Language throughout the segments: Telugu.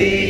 ti.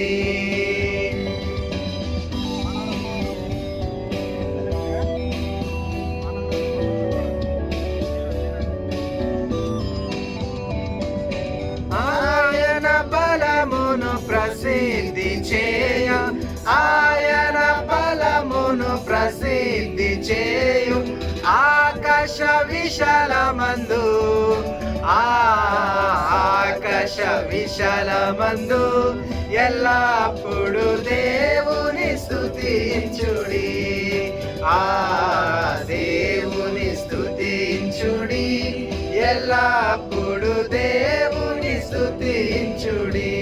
ఆయన బలమును ప్రసిద్ధి చేయు. ఆకాశ విశాలమందు. ఆకాశ విశాలమందు ఎల్లప్పుడు దేవుని స్థుతించుడి ఆ దేవుని స్థుతించుడి ఎల్లప్పుడు దేవుని స్తుతించుడి.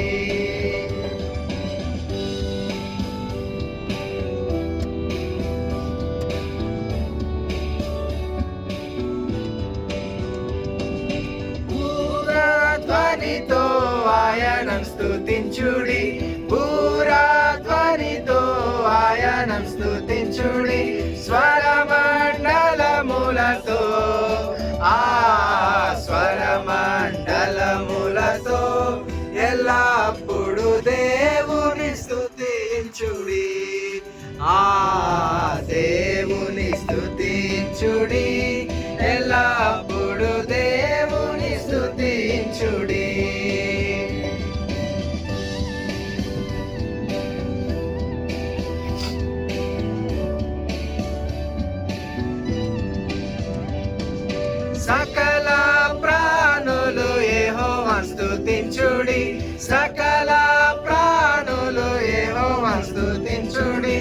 ఆయనం స్తుతించుడి. ధ్వనితో ఆయనం స్తుతించుడి. స్వరమండలములతో ఆ స్వరమండలములతో ఎల్లప్పుడు దేవుని స్థుతించుడి ఆ దేవుని స్థుతించుడి ఎల్లప్పుడు యెహోవాను స్తుతించుడి సకల ప్రాణులు యెహోవాను స్తుతించుడి.